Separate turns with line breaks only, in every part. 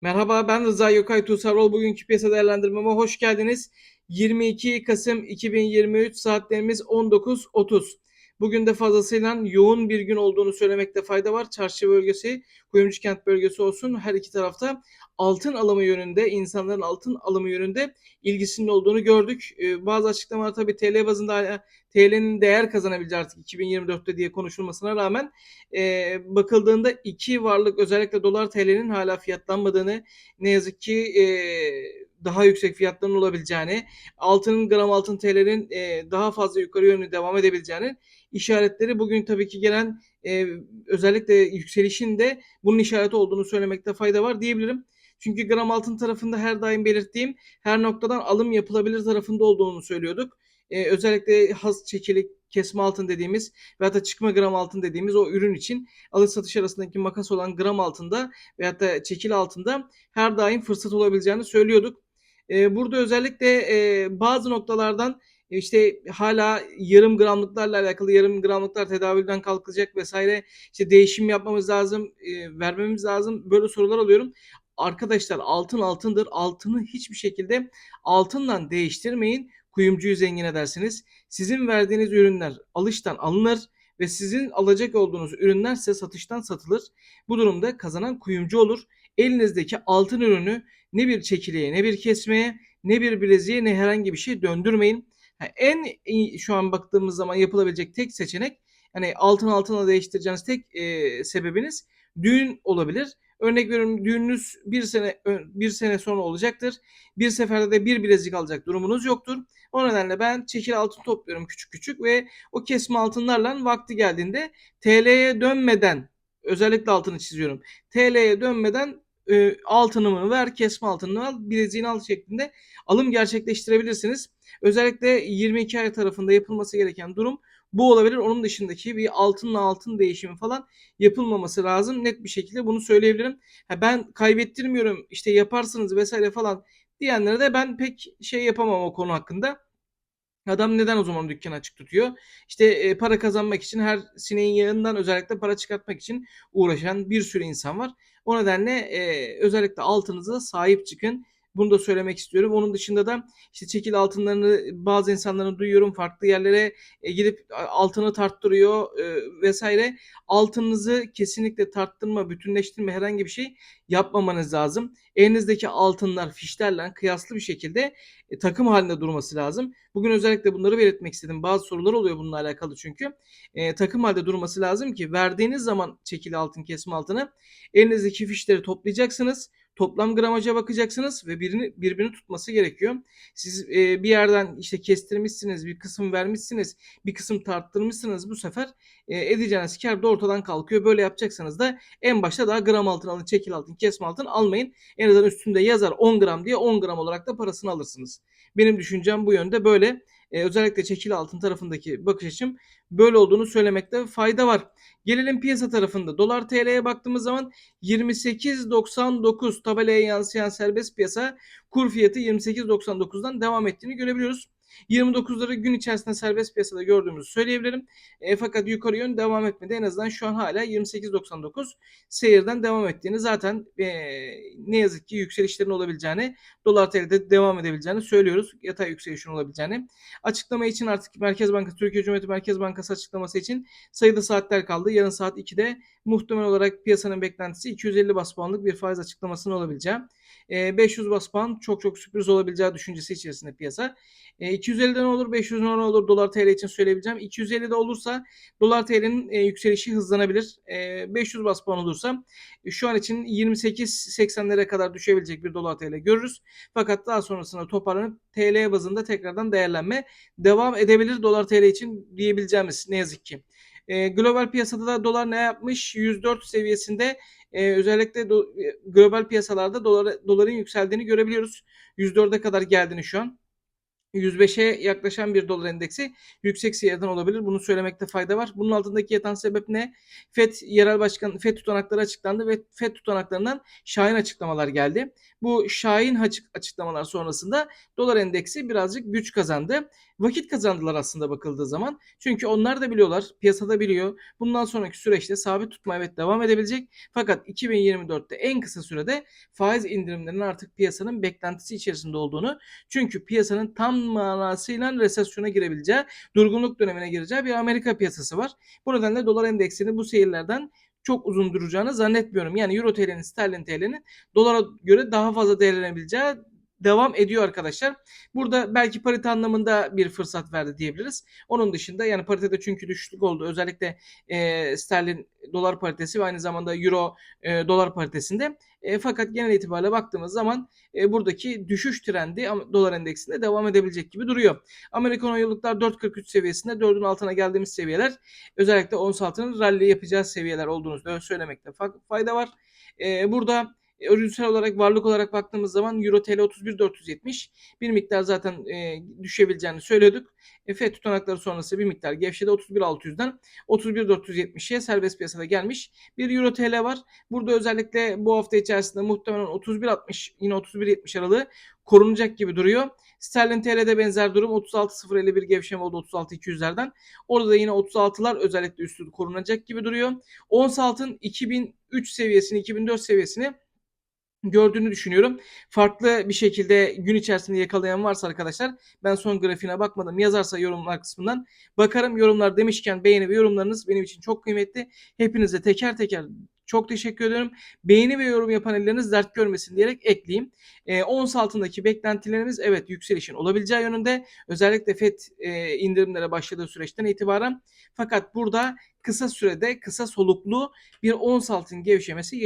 Merhaba ben Rıza Yokay Tuğsarol. Bugünkü piyasa değerlendirmeme hoş geldiniz. 22 Kasım 2023 saatlerimiz 19.30. Bugün de fazlasıyla yoğun bir gün olduğunu söylemekte fayda var. Çarşı bölgesi, Kuyumcu kent bölgesi olsun her iki tarafta altın alımı yönünde, insanların altın alımı yönünde ilgisinin olduğunu gördük. Ee, bazı açıklamalar tabii TL bazında TL'nin değer kazanabileceği artık 2024'te diye konuşulmasına rağmen e, bakıldığında iki varlık özellikle dolar TL'nin hala fiyatlanmadığını ne yazık ki e, daha yüksek fiyatların olabileceğini, altının gram altın TL'nin e, daha fazla yukarı yönlü devam edebileceğini işaretleri bugün tabii ki gelen e, özellikle yükselişin de bunun işareti olduğunu söylemekte fayda var diyebilirim. Çünkü gram altın tarafında her daim belirttiğim her noktadan alım yapılabilir tarafında olduğunu söylüyorduk. Ee, özellikle has çekilik kesme altın dediğimiz veya da çıkma gram altın dediğimiz o ürün için alış satış arasındaki makas olan gram altında veya da çekil altında her daim fırsat olabileceğini söylüyorduk. Ee, burada özellikle e, bazı noktalardan işte hala yarım gramlıklarla alakalı yarım gramlıklar tedavülden kalkacak vesaire işte değişim yapmamız lazım, e, vermemiz lazım böyle sorular alıyorum. Arkadaşlar altın altındır. Altını hiçbir şekilde altından değiştirmeyin. Kuyumcuyu zengin edersiniz. Sizin verdiğiniz ürünler alıştan alınır ve sizin alacak olduğunuz ürünler ise satıştan satılır. Bu durumda kazanan kuyumcu olur. Elinizdeki altın ürünü ne bir çekiliğe, ne bir kesmeye, ne bir bileziğe, ne herhangi bir şey döndürmeyin. en iyi, şu an baktığımız zaman yapılabilecek tek seçenek yani altın altına değiştireceğiniz tek e, sebebiniz düğün olabilir. Örnek veriyorum düğününüz bir sene bir sene sonra olacaktır. Bir seferde de bir bilezik alacak durumunuz yoktur. O nedenle ben çekil altın topluyorum küçük küçük ve o kesme altınlarla vakti geldiğinde TL'ye dönmeden özellikle altını çiziyorum. TL'ye dönmeden e, altınımı ver, kesme altınını al, bileziğini al şeklinde alım gerçekleştirebilirsiniz. Özellikle 22 ay tarafında yapılması gereken durum bu olabilir. Onun dışındaki bir altınla altın değişimi falan yapılmaması lazım. Net bir şekilde bunu söyleyebilirim. Ha ben kaybettirmiyorum işte yaparsınız vesaire falan diyenlere de ben pek şey yapamam o konu hakkında. Adam neden o zaman dükkanı açık tutuyor? İşte e, para kazanmak için her sineğin yağından özellikle para çıkartmak için uğraşan bir sürü insan var. O nedenle e, özellikle altınıza sahip çıkın. Bunu da söylemek istiyorum. Onun dışında da işte çekil altınlarını bazı insanların duyuyorum farklı yerlere e, gidip altını tarttırıyor e, vesaire. Altınınızı kesinlikle tarttırma, bütünleştirme herhangi bir şey yapmamanız lazım. Elinizdeki altınlar fişlerle kıyaslı bir şekilde e, takım halinde durması lazım. Bugün özellikle bunları belirtmek istedim. Bazı sorular oluyor bununla alakalı çünkü. E, takım halde durması lazım ki verdiğiniz zaman çekili altın kesme altını elinizdeki fişleri toplayacaksınız toplam gramaja bakacaksınız ve birini birbirini tutması gerekiyor. Siz e, bir yerden işte kestirmişsiniz, bir kısım vermişsiniz, bir kısım tarttırmışsınız. Bu sefer e, edeceğiniz kar da ortadan kalkıyor. Böyle yapacaksanız da en başta daha gram altın alın, çekil altın, kesme altın almayın. En azından üstünde yazar 10 gram diye 10 gram olarak da parasını alırsınız. Benim düşüncem bu yönde böyle. E, özellikle çekili altın tarafındaki bakış açım böyle olduğunu söylemekte fayda var. Gelelim piyasa tarafında. Dolar TL'ye baktığımız zaman 28.99 tabelaya yansıyan serbest piyasa kur fiyatı 28.99'dan devam ettiğini görebiliyoruz. 29'ları gün içerisinde serbest piyasada gördüğümüzü söyleyebilirim. E, fakat yukarı yön devam etmedi. En azından şu an hala 28.99 seyirden devam ettiğini zaten e, ne yazık ki yükselişlerin olabileceğini, dolar TL'de devam edebileceğini söylüyoruz. Yatay yükselişin olabileceğini. Açıklama için artık Merkez Bankası, Türkiye Cumhuriyeti Merkez Bankası açıklaması için sayıda saatler kaldı. Yarın saat 2'de muhtemel olarak piyasanın beklentisi 250 bas puanlık bir faiz açıklamasının olabileceği. 500 bas çok çok sürpriz olabileceği düşüncesi içerisinde piyasa. E, 250'den olur 500'den olur dolar TL için söyleyebileceğim. 250'de olursa dolar TL'nin e, yükselişi hızlanabilir. E, 500 bas olursa e, şu an için 28-80'lere kadar düşebilecek bir dolar TL görürüz. Fakat daha sonrasında toparlanıp TL bazında tekrardan değerlenme devam edebilir dolar TL için diyebileceğimiz ne yazık ki. E, global piyasada da dolar ne yapmış? 104 seviyesinde e, özellikle do, e, global piyasalarda dolar, doların yükseldiğini görebiliyoruz. 104'e kadar geldiğini şu an. 105'e yaklaşan bir dolar endeksi yüksek seviyeden olabilir. Bunu söylemekte fayda var. Bunun altındaki yatan sebep ne? FED yerel başkan FED tutanakları açıklandı ve FED tutanaklarından şahin açıklamalar geldi. Bu şahin açıklamalar sonrasında dolar endeksi birazcık güç kazandı. Vakit kazandılar aslında bakıldığı zaman. Çünkü onlar da biliyorlar, piyasada biliyor. Bundan sonraki süreçte sabit tutma evet devam edebilecek. Fakat 2024'te en kısa sürede faiz indirimlerinin artık piyasanın beklentisi içerisinde olduğunu çünkü piyasanın tam manasıyla resesyona girebileceği, durgunluk dönemine gireceği bir Amerika piyasası var. Bu nedenle dolar endeksini bu seyirlerden çok uzun duracağını zannetmiyorum. Yani Euro TL'nin, Sterlin TL'nin dolara göre daha fazla değerlenebileceği devam ediyor arkadaşlar. Burada belki parite anlamında bir fırsat verdi diyebiliriz. Onun dışında yani paritede çünkü düşüklük oldu. Özellikle e, sterlin dolar paritesi ve aynı zamanda euro e, dolar paritesinde. E, fakat genel itibariyle baktığımız zaman e, buradaki düşüş trendi dolar endeksinde devam edebilecek gibi duruyor. Amerikan 10 yıllıklar 4.43 seviyesinde 4'ün altına geldiğimiz seviyeler özellikle ons altının rally yapacağı seviyeler olduğunu söylemekte fayda var. E, burada Ürünsel olarak varlık olarak baktığımız zaman Euro TL 31.470 bir miktar zaten e, düşebileceğini söyledik. E, FED tutanakları sonrası bir miktar gevşedi 31.600'den 31.470'ye serbest piyasada gelmiş bir Euro TL var. Burada özellikle bu hafta içerisinde muhtemelen 31.60 yine 31.70 aralığı korunacak gibi duruyor. Sterlin TL'de benzer durum 36.051 gevşeme oldu 36.200'lerden. Orada da yine 36'lar özellikle üstü korunacak gibi duruyor. Ons altın 2003 seviyesini 2004 seviyesini gördüğünü düşünüyorum. Farklı bir şekilde gün içerisinde yakalayan varsa arkadaşlar ben son grafiğine bakmadım. Yazarsa yorumlar kısmından bakarım. Yorumlar demişken beğeni ve yorumlarınız benim için çok kıymetli. Hepinize teker teker çok teşekkür ediyorum. Beğeni ve yorum yapan elleriniz dert görmesin diyerek ekleyeyim. E, ons altındaki beklentilerimiz evet yükselişin olabileceği yönünde. Özellikle FED e, indirimlere başladığı süreçten itibaren. Fakat burada kısa sürede kısa soluklu bir ons altın gevşemesi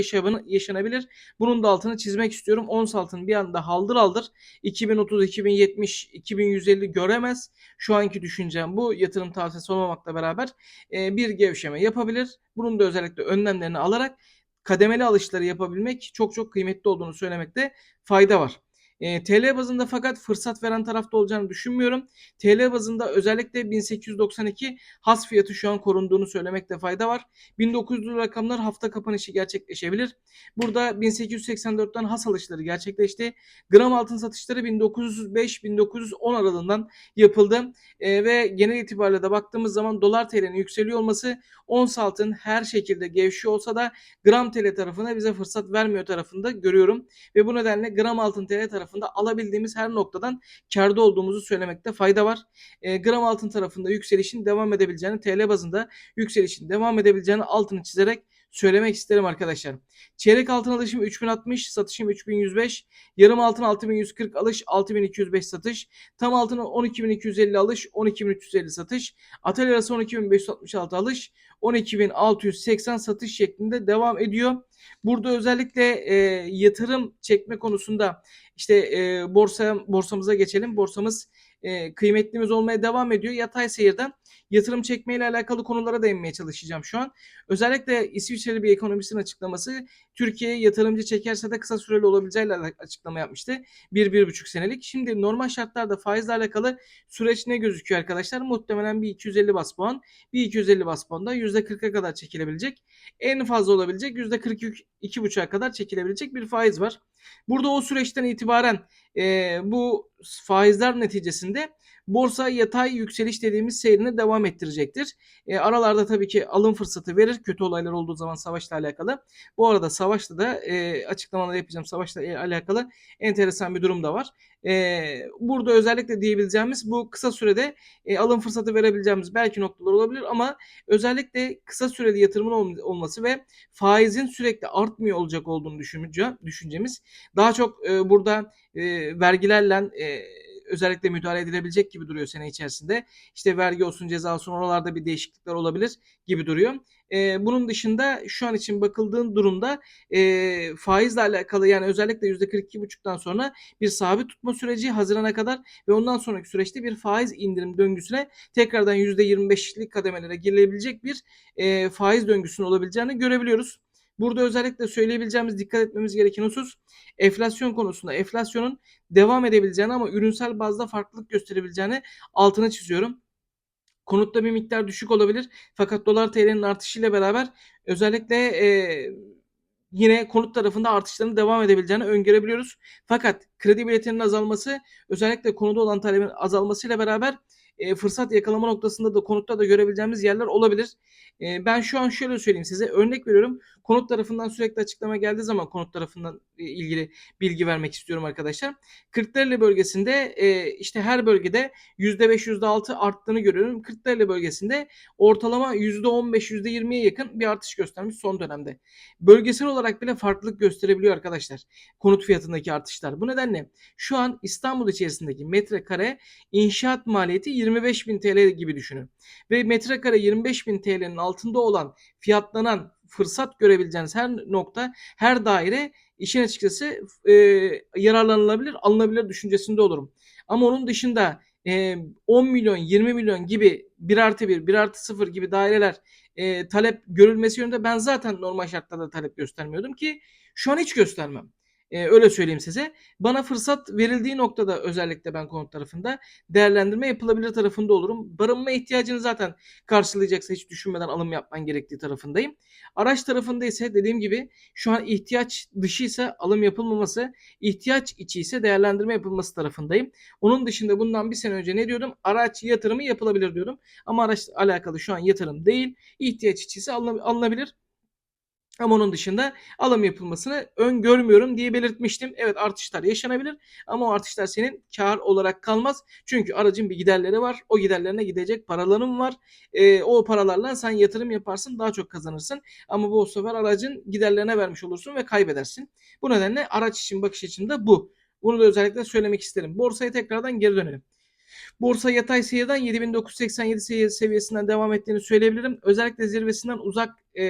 yaşanabilir. Bunun da altını çizmek istiyorum. Ons altın bir anda haldır aldır 2030, 2070, 2150 göremez. Şu anki düşüncem bu yatırım tavsiyesi olmamakla beraber e, bir gevşeme yapabilir. Bunun da özellikle önlemlerini alarak kademeli alışları yapabilmek çok çok kıymetli olduğunu söylemekte fayda var. E, TL bazında fakat fırsat veren tarafta olacağını düşünmüyorum. TL bazında özellikle 1892 has fiyatı şu an korunduğunu söylemekte fayda var. 1900 rakamlar hafta kapanışı gerçekleşebilir. Burada 1884'ten has alışları gerçekleşti. Gram altın satışları 1905-1910 aralığından yapıldı. E, ve genel itibariyle de baktığımız zaman dolar TL'nin yükseliyor olması ons altın her şekilde gevşiyor olsa da gram TL tarafına bize fırsat vermiyor tarafında görüyorum. Ve bu nedenle gram altın TL tarafı tarafında alabildiğimiz her noktadan karda olduğumuzu söylemekte fayda var. E, gram altın tarafında yükselişin devam edebileceğini, TL bazında yükselişin devam edebileceğini altını çizerek söylemek isterim arkadaşlar. Çeyrek altın alışım 3060, satışım 3105, yarım altın 6140 alış, 6205 satış, tam altın 12250 alış, 12350 satış, atel arası 12566 alış, 12680 satış şeklinde devam ediyor. Burada özellikle e, yatırım çekme konusunda işte e, borsa borsamıza geçelim. Borsamız e, kıymetlimiz olmaya devam ediyor. Yatay seyirden yatırım çekmeyle alakalı konulara değinmeye çalışacağım şu an. Özellikle İsviçreli bir ekonomistin açıklaması Türkiye'ye yatırımcı çekerse de kısa süreli olabileceğiyle açıklama yapmıştı. Bir, bir buçuk senelik. Şimdi normal şartlarda faizle alakalı süreç ne gözüküyor arkadaşlar? Muhtemelen bir 250 bas puan, bir 250 bas puan da %40'a kadar çekilebilecek. En fazla olabilecek %42,5'a kadar çekilebilecek bir faiz var. Burada o süreçten itibaren e, bu faizler neticesinde borsa yatay yükseliş dediğimiz seyrine devam ettirecektir. E, aralarda tabii ki alım fırsatı verir kötü olaylar olduğu zaman savaşla alakalı. Bu arada savaşta da e, açıklamalar yapacağım. Savaşla alakalı enteresan bir durum da var. E, burada özellikle diyebileceğimiz bu kısa sürede e, alım fırsatı verebileceğimiz belki noktalar olabilir ama özellikle kısa süreli yatırımın ol, olması ve faizin sürekli artmıyor olacak olduğunu düşünce, düşüncemiz daha çok e, burada e, vergilerle e, özellikle müdahale edilebilecek gibi duruyor sene içerisinde. İşte vergi olsun ceza olsun oralarda bir değişiklikler olabilir gibi duruyor. E, bunun dışında şu an için bakıldığın durumda e, faizle alakalı yani özellikle %42,5'tan sonra bir sabit tutma süreci Haziran'a kadar ve ondan sonraki süreçte bir faiz indirim döngüsüne tekrardan %25'lik kademelere girilebilecek bir e, faiz döngüsünün olabileceğini görebiliyoruz. Burada özellikle söyleyebileceğimiz, dikkat etmemiz gereken husus enflasyon konusunda. Enflasyonun devam edebileceğini ama ürünsel bazda farklılık gösterebileceğini altına çiziyorum. Konutta bir miktar düşük olabilir. Fakat dolar TL'nin artışıyla beraber özellikle e, yine konut tarafında artışların devam edebileceğini öngörebiliyoruz. Fakat kredi biletinin azalması özellikle konuda olan talebin azalmasıyla beraber e, fırsat yakalama noktasında da konutta da görebileceğimiz yerler olabilir. E, ben şu an şöyle söyleyeyim size örnek veriyorum. Konut tarafından sürekli açıklama geldiği zaman konut tarafından e, ilgili bilgi vermek istiyorum arkadaşlar. Kırklareli bölgesinde e, işte her bölgede %5 %6 arttığını görüyorum. Kırklareli bölgesinde ortalama %15 %20'ye yakın bir artış göstermiş son dönemde. Bölgesel olarak bile farklılık gösterebiliyor arkadaşlar. Konut fiyatındaki artışlar. Bu nedenle şu an İstanbul içerisindeki metrekare inşaat maliyeti 25.000 TL gibi düşünün. Ve metrekare 25.000 TL'nin altında olan fiyatlanan fırsat görebileceğiniz her nokta, her daire işin açıkçası e, yararlanılabilir, alınabilir düşüncesinde olurum. Ama onun dışında e, 10 milyon, 20 milyon gibi 1 artı 1, 1 artı 0 gibi daireler e, talep görülmesi yönünde ben zaten normal şartlarda talep göstermiyordum ki şu an hiç göstermem. E, öyle söyleyeyim size. Bana fırsat verildiği noktada özellikle ben konut tarafında değerlendirme yapılabilir tarafında olurum. Barınma ihtiyacını zaten karşılayacaksa hiç düşünmeden alım yapman gerektiği tarafındayım. Araç tarafında ise dediğim gibi şu an ihtiyaç dışı ise alım yapılmaması, ihtiyaç içi ise değerlendirme yapılması tarafındayım. Onun dışında bundan bir sene önce ne diyordum? Araç yatırımı yapılabilir diyordum. Ama araçla alakalı şu an yatırım değil. İhtiyaç içi ise alınabilir. Ama onun dışında alım yapılmasını öngörmüyorum diye belirtmiştim. Evet artışlar yaşanabilir ama o artışlar senin kar olarak kalmaz. Çünkü aracın bir giderleri var. O giderlerine gidecek paraların var. E, o paralarla sen yatırım yaparsın daha çok kazanırsın. Ama bu sefer aracın giderlerine vermiş olursun ve kaybedersin. Bu nedenle araç için bakış açım da bu. Bunu da özellikle söylemek isterim. Borsaya tekrardan geri dönelim. Borsa yatay seyirden 7987 seviyesinden devam ettiğini söyleyebilirim. Özellikle zirvesinden uzak e,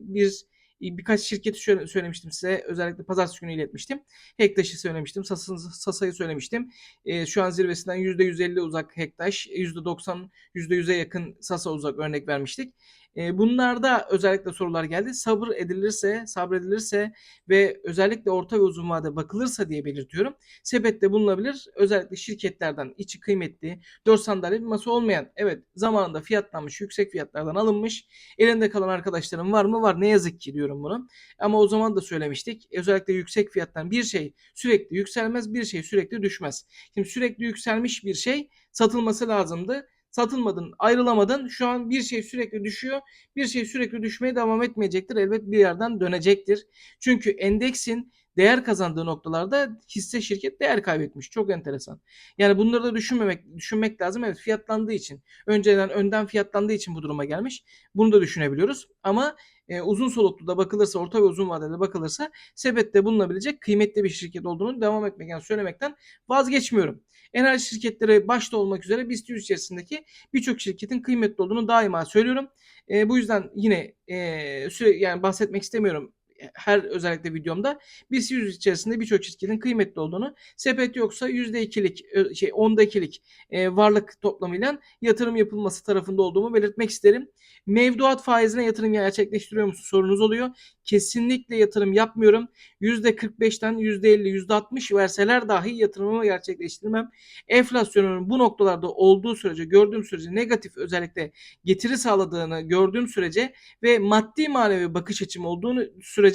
bir birkaç şirketi söylemiştim size. Özellikle pazartesi günü iletmiştim. Hektaş'ı söylemiştim. Sasa'yı söylemiştim. E, şu an zirvesinden %150 uzak Hektaş, %90, %100'e yakın Sasa uzak örnek vermiştik. E, bunlarda özellikle sorular geldi. Sabır edilirse, sabredilirse ve özellikle orta ve uzun vade bakılırsa diye belirtiyorum. Sepette bulunabilir. Özellikle şirketlerden içi kıymetli, 4 sandalye bir masa olmayan, evet zamanında fiyatlanmış, yüksek fiyatlardan alınmış. Elinde kalan arkadaşlarım var mı? Var. Ne yazık ki diyorum bunu. Ama o zaman da söylemiştik. Özellikle yüksek fiyattan bir şey sürekli yükselmez, bir şey sürekli düşmez. Şimdi sürekli yükselmiş bir şey satılması lazımdı satılmadın, ayrılamadın. Şu an bir şey sürekli düşüyor. Bir şey sürekli düşmeye devam etmeyecektir. Elbet bir yerden dönecektir. Çünkü endeksin değer kazandığı noktalarda hisse şirket değer kaybetmiş. Çok enteresan. Yani bunları da düşünmemek düşünmek lazım. Evet fiyatlandığı için, önceden önden fiyatlandığı için bu duruma gelmiş. Bunu da düşünebiliyoruz. Ama e, uzun soluklu da bakılırsa, orta ve uzun vadede bakılırsa sepette bulunabilecek kıymetli bir şirket olduğunu devam etmek yani söylemekten vazgeçmiyorum. Enerji şirketleri başta olmak üzere BIST 100 içerisindeki birçok şirketin kıymetli olduğunu daima söylüyorum. E, bu yüzden yine e, süre, yani bahsetmek istemiyorum her özellikle videomda BIST 100 içerisinde birçok şirketin kıymetli olduğunu, sepet yoksa %2'lik şey 10'da 2'lik e, varlık toplamıyla yatırım yapılması tarafında olduğumu belirtmek isterim. Mevduat faizine yatırım gerçekleştiriyor musun sorunuz oluyor. Kesinlikle yatırım yapmıyorum. %45'ten %50, %60 verseler dahi yatırımımı gerçekleştirmem. Enflasyonun bu noktalarda olduğu sürece, gördüğüm sürece negatif özellikle getiri sağladığını gördüğüm sürece ve maddi manevi bakış açım olduğunu sürece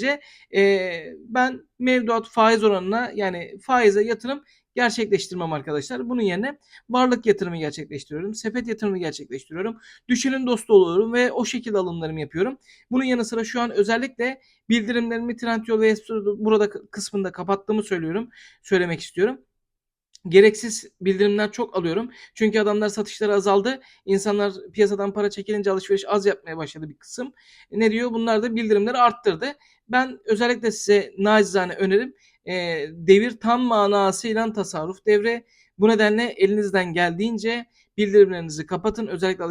e, ben mevduat faiz oranına yani faize yatırım gerçekleştirmem arkadaşlar. Bunun yerine varlık yatırımı gerçekleştiriyorum. Sepet yatırımı gerçekleştiriyorum. Düşenin dostu oluyorum ve o şekilde alımlarımı yapıyorum. Bunun yanı sıra şu an özellikle bildirimlerimi Trendyol ve burada kısmında kapattığımı söylüyorum. Söylemek istiyorum gereksiz bildirimler çok alıyorum. Çünkü adamlar satışları azaldı. İnsanlar piyasadan para çekilince alışveriş az yapmaya başladı bir kısım. Ne diyor? Bunlar da bildirimleri arttırdı. Ben özellikle size nacizane önerim e, devir tam manasıyla tasarruf devre. Bu nedenle elinizden geldiğince bildirimlerinizi kapatın. Özellikle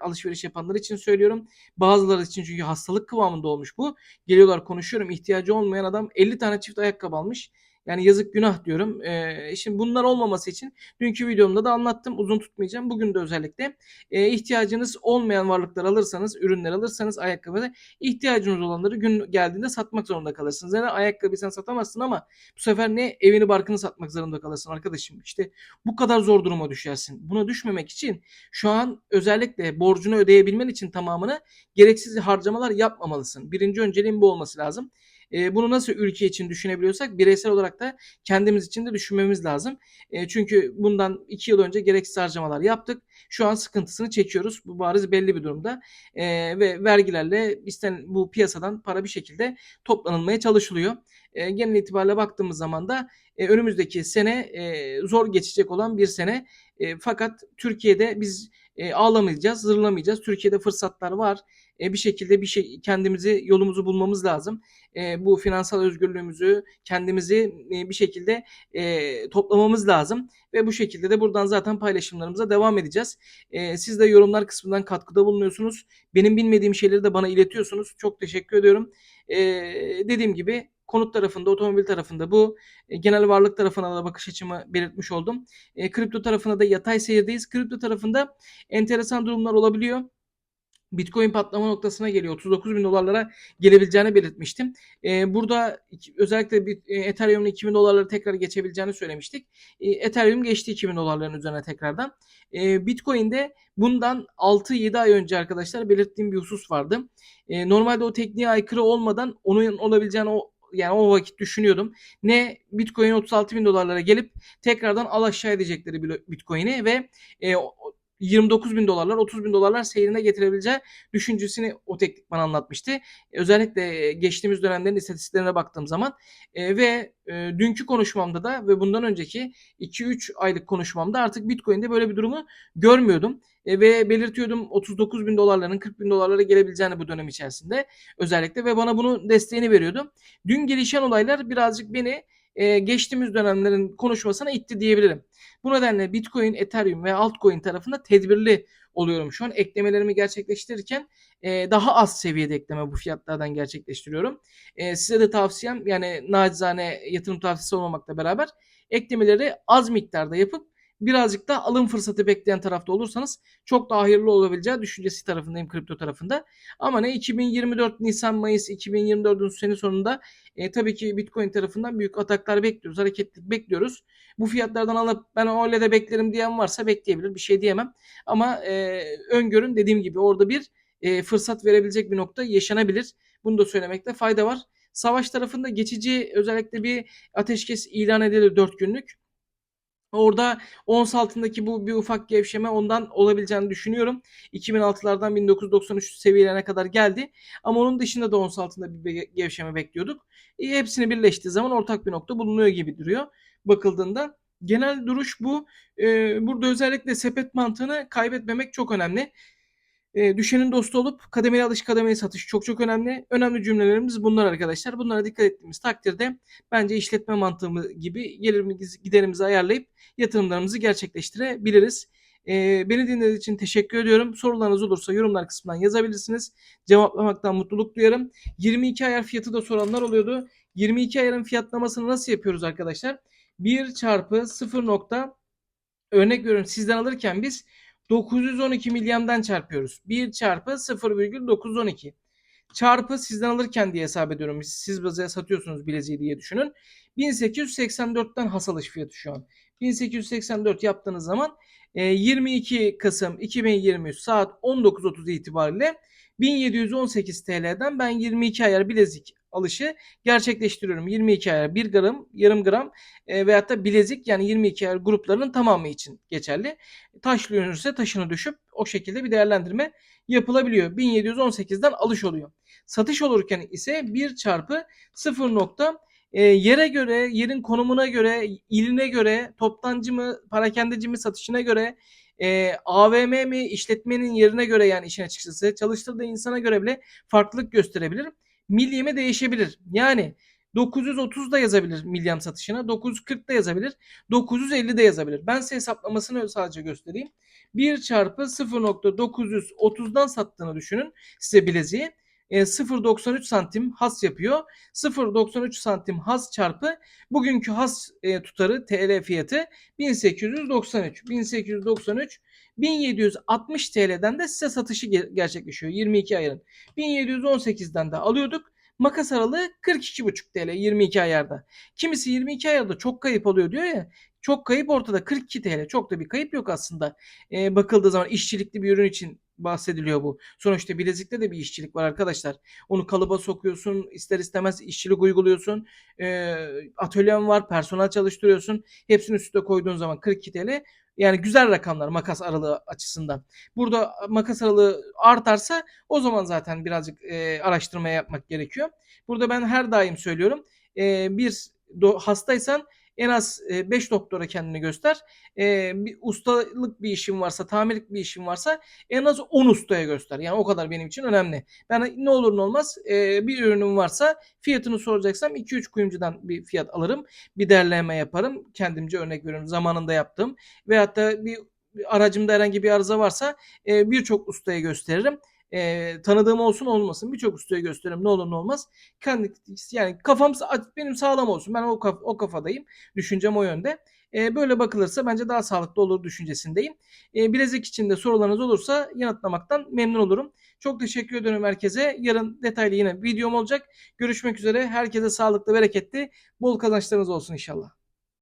alışveriş, yapanlar için söylüyorum. Bazıları için çünkü hastalık kıvamında olmuş bu. Geliyorlar konuşuyorum. ihtiyacı olmayan adam 50 tane çift ayakkabı almış. Yani yazık günah diyorum. Ee, şimdi bunlar olmaması için dünkü videomda da anlattım. Uzun tutmayacağım. Bugün de özellikle e, ihtiyacınız olmayan varlıklar alırsanız, ürünler alırsanız ayakkabıda ihtiyacınız olanları gün geldiğinde satmak zorunda kalırsınız. Yani ayakkabı sen satamazsın ama bu sefer ne evini barkını satmak zorunda kalırsın arkadaşım. İşte bu kadar zor duruma düşersin. Buna düşmemek için şu an özellikle borcunu ödeyebilmen için tamamını gereksiz harcamalar yapmamalısın. Birinci önceliğin bu olması lazım. E, bunu nasıl ülke için düşünebiliyorsak bireysel olarak da kendimiz için de düşünmemiz lazım. E, çünkü bundan iki yıl önce gereksiz harcamalar yaptık. Şu an sıkıntısını çekiyoruz. Bu bariz belli bir durumda. E, ve vergilerle istenen bu piyasadan para bir şekilde toplanılmaya çalışılıyor. E, genel itibariyle baktığımız zaman da e, önümüzdeki sene e, zor geçecek olan bir sene. E, fakat Türkiye'de biz e, ağlamayacağız, zırlamayacağız. Türkiye'de fırsatlar var. E, bir şekilde bir şey kendimizi yolumuzu bulmamız lazım. E, bu finansal özgürlüğümüzü kendimizi e, bir şekilde e, toplamamız lazım ve bu şekilde de buradan zaten paylaşımlarımıza devam edeceğiz. E, siz de yorumlar kısmından katkıda bulunuyorsunuz. Benim bilmediğim şeyleri de bana iletiyorsunuz. Çok teşekkür ediyorum. E, dediğim gibi konut tarafında, otomobil tarafında bu. E, genel varlık tarafına da bakış açımı belirtmiş oldum. E, kripto tarafında da yatay seyirdeyiz. Kripto tarafında enteresan durumlar olabiliyor. Bitcoin patlama noktasına geliyor. 39 bin dolarlara gelebileceğini belirtmiştim. Ee, burada özellikle bir, e, Ethereum'un 2000 dolarları tekrar geçebileceğini söylemiştik. E, Ethereum geçti 2000 dolarların üzerine tekrardan. E, Bitcoin'de bundan 6-7 ay önce arkadaşlar belirttiğim bir husus vardı. E, normalde o tekniğe aykırı olmadan onun olabileceğini o yani o vakit düşünüyordum. Ne Bitcoin 36 bin dolarlara gelip tekrardan al aşağı edecekleri Bitcoin'i ve e, 29 bin dolarlar 30 bin dolarlar seyrine getirebileceği düşüncesini o teknik bana anlatmıştı. Özellikle geçtiğimiz dönemlerin istatistiklerine baktığım zaman e, ve e, dünkü konuşmamda da ve bundan önceki 2-3 aylık konuşmamda artık Bitcoin'de böyle bir durumu görmüyordum. E, ve belirtiyordum 39 bin dolarların 40 bin dolarlara gelebileceğini bu dönem içerisinde özellikle ve bana bunun desteğini veriyordu. Dün gelişen olaylar birazcık beni e, geçtiğimiz dönemlerin konuşmasına itti diyebilirim. Bu nedenle Bitcoin, Ethereum ve altcoin tarafında tedbirli oluyorum şu an. Eklemelerimi gerçekleştirirken e, daha az seviyede ekleme bu fiyatlardan gerçekleştiriyorum. E, size de tavsiyem yani nacizane yatırım tavsiyesi olmamakla beraber eklemeleri az miktarda yapıp birazcık da alım fırsatı bekleyen tarafta olursanız çok daha hayırlı olabileceği düşüncesi tarafındayım kripto tarafında. Ama ne 2024 Nisan Mayıs 2024'ün sene sonunda e, tabii ki Bitcoin tarafından büyük ataklar bekliyoruz. Hareketlilik bekliyoruz. Bu fiyatlardan alıp ben öyle de beklerim diyen varsa bekleyebilir. Bir şey diyemem. Ama e, öngörüm dediğim gibi orada bir e, fırsat verebilecek bir nokta yaşanabilir. Bunu da söylemekte fayda var. Savaş tarafında geçici özellikle bir ateşkes ilan edilir 4 günlük. Orada ons altındaki bu bir ufak gevşeme ondan olabileceğini düşünüyorum. 2006'lardan 1993 seviyelerine kadar geldi. Ama onun dışında da ons altında bir gevşeme bekliyorduk. E, hepsini birleştiği zaman ortak bir nokta bulunuyor gibi duruyor bakıldığında. Genel duruş bu. E, burada özellikle sepet mantığını kaybetmemek çok önemli. E, düşenin dostu olup kademeli alış kademeli satış çok çok önemli. Önemli cümlelerimiz bunlar arkadaşlar. Bunlara dikkat ettiğimiz takdirde bence işletme mantığı gibi gelirimizi giderimizi ayarlayıp yatırımlarımızı gerçekleştirebiliriz. E, beni dinlediğiniz için teşekkür ediyorum. Sorularınız olursa yorumlar kısmından yazabilirsiniz. Cevaplamaktan mutluluk duyarım. 22 ayar fiyatı da soranlar oluyordu. 22 ayarın fiyatlamasını nasıl yapıyoruz arkadaşlar? 1 çarpı 0 nokta örnek veriyorum sizden alırken biz 912 milyamdan çarpıyoruz. 1 çarpı 0,912 çarpı sizden alırken diye hesap ediyorum. Siz bize satıyorsunuz bileziği diye düşünün. 1884'ten has alış fiyatı şu an. 1884 yaptığınız zaman 22 e, Kasım 2023 saat 19.30 itibariyle 1718 TL'den ben 22 ayar bilezik alışı gerçekleştiriyorum. 22 ayar 1 gram, yarım gram e, veyahut da bilezik yani 22 ayar gruplarının tamamı için geçerli. Taşlı taşını düşüp o şekilde bir değerlendirme yapılabiliyor. 1718'den alış oluyor. Satış olurken ise 1 çarpı 0 nokta e, yere göre, yerin konumuna göre, iline göre, toptancı mı, parakendeci mi satışına göre, e, AVM mi, işletmenin yerine göre yani işin açıkçası çalıştırdığı insana göre bile farklılık gösterebilir. Milyeme değişebilir. Yani 930 da yazabilir milyam satışına, 940 da yazabilir, 950 de yazabilir. Ben size hesaplamasını sadece göstereyim. 1 çarpı 0.930'dan sattığını düşünün size bileziği. E, 0.93 santim has yapıyor. 0.93 santim has çarpı bugünkü has e, tutarı TL fiyatı 1893. 1893 1760 TL'den de size satışı gerçekleşiyor 22 ayarın. 1718'den de alıyorduk. Makas aralığı 42,5 TL 22 ayarda. Kimisi 22 ayarda çok kayıp oluyor diyor ya. Çok kayıp ortada 42 TL. Çok da bir kayıp yok aslında. E, bakıldığı zaman işçilikli bir ürün için bahsediliyor bu. Sonuçta bilezikte de bir işçilik var arkadaşlar. Onu kalıba sokuyorsun, ister istemez işçilik uyguluyorsun. E, atölyen var, personel çalıştırıyorsun. Hepsini üstüne koyduğun zaman 42 TL. Yani güzel rakamlar makas aralığı açısından. Burada makas aralığı artarsa o zaman zaten birazcık e, araştırma yapmak gerekiyor. Burada ben her daim söylüyorum. E, bir do- hastaysan en az 5 doktora kendini göster. E, bir ustalık bir işin varsa, tamirlik bir işin varsa en az 10 ustaya göster. Yani o kadar benim için önemli. Ben ne olur ne olmaz e, bir ürünüm varsa fiyatını soracaksam 2-3 kuyumcudan bir fiyat alırım. Bir derleme yaparım. Kendimce örnek veriyorum. Zamanında yaptım. Veyahut da bir aracımda herhangi bir arıza varsa e, birçok ustaya gösteririm. E, tanıdığım olsun olmasın birçok ustaya gösteririm ne olur ne olmaz. Kendi, yani kafam benim sağlam olsun ben o, kaf- o kafadayım. Düşüncem o yönde. E, böyle bakılırsa bence daha sağlıklı olur düşüncesindeyim. E, bilezik için de sorularınız olursa yanıtlamaktan memnun olurum. Çok teşekkür ediyorum herkese. Yarın detaylı yine videom olacak. Görüşmek üzere. Herkese sağlıklı, bereketli, bol kazançlarınız olsun inşallah.